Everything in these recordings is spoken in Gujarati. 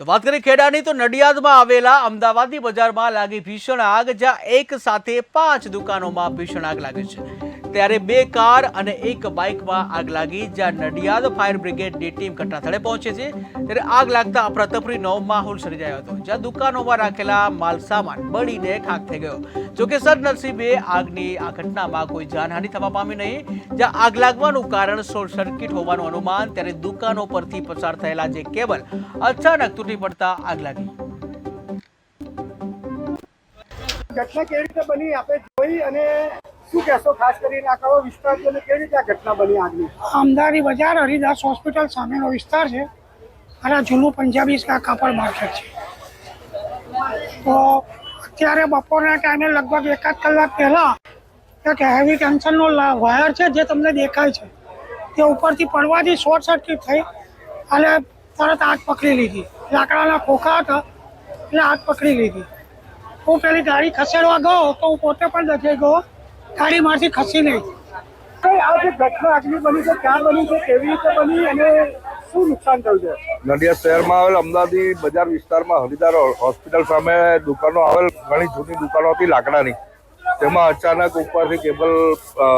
તો વાત કરીએ ખેડાની, તો નડિયાદમાં આવેલા અમદાવાદી બજારમાં લાગી ભીષણ આગ, જ્યાં એક સાથે પાંચ દુકાનોમાં ભીષણ આગ લાગે છે. ત્યારે બે કાર અને એક બાઇકમાં આગ લાગી, જ્યાં નડિયાદ ફાયર બ્રિગેડની ટીમ ઘટનાસ્થળે પહોંચે છે. ત્યારે આગ લાગતા અફરાતફરીનો માહોલ સર્જાયો હતો, જ્યાં દુકાનોમાં રાખેલા માલ સામાન બળીને ખાખ થઈ ગયો. જોકે સદનસીબે આગની આ ઘટનામાં કોઈ જાનહાનિ થવા પામી નહીં. જ્યાં આગ લાગવાનું કારણ શોર્ટ સર્કિટ હોવાનું અનુમાન, ત્યારે દુકાનો પરથી પસાર થયેલા જે કેબલ, અચાનક તૂટી પડતા આગ લાગી. ઘટના કેવી રીતે બની, આપણે જોઈ અને શું કહેશો? ખાસ કરીને આ કયો વિસ્તાર છે કેવી રીતે આ ઘટના બની આગની અમદાવાદી બજાર, હરિદાસ હોસ્પિટલ સામેનો વિસ્તાર છે. અને જૂનું પંજાબી કાપડ માર્કેટ છે. તો અત્યારે બપોરના ટાઈમે લગભગ એકાદ કલાક પહેલાં એક હેવી ટેન્શનનો વાયર છે જે તમને દેખાય છે. તે ઉપરથી પડવાથી શોર્ટ સર્કિટ થઈ અને તરત આગ પકડી લીધી. લાકડાના ખોખા હતા એટલે આગ પકડી લીધી. હું પેલી ગાડી ખસેડવા ગયો તો હું પોતે પણ દજાઈ ગયો ગાડીમાંથી ખસી નહીં. કઈ આ જે ઘટના આગની બની છે ક્યાં બની છે કેવી રીતે બની અને શું નુકસાન થયું છે? નડિયાદ શહેરમાં આવેલ અમદાવાદી બજાર વિસ્તારમાં હરિદાર હોસ્પિટલ સામે દુકાનો આવેલ ઘણી જૂની દુકાનો હતી લાકડાની. તેમાં અચાનક ઉપરથી કેબલ અ,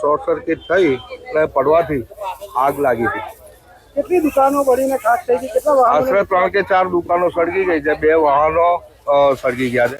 શોર્ટ સર્કિટ થઈ અને પડવાથી આગ લાગી હતી. કેટલી દુકાનો બળીને ખાસ થઈ ગઈ? કેટલા આશરે ત્રણ કે ચાર દુકાનો સળગી ગઈ છે. બે વાહનો અ, સળગી ગયા છે.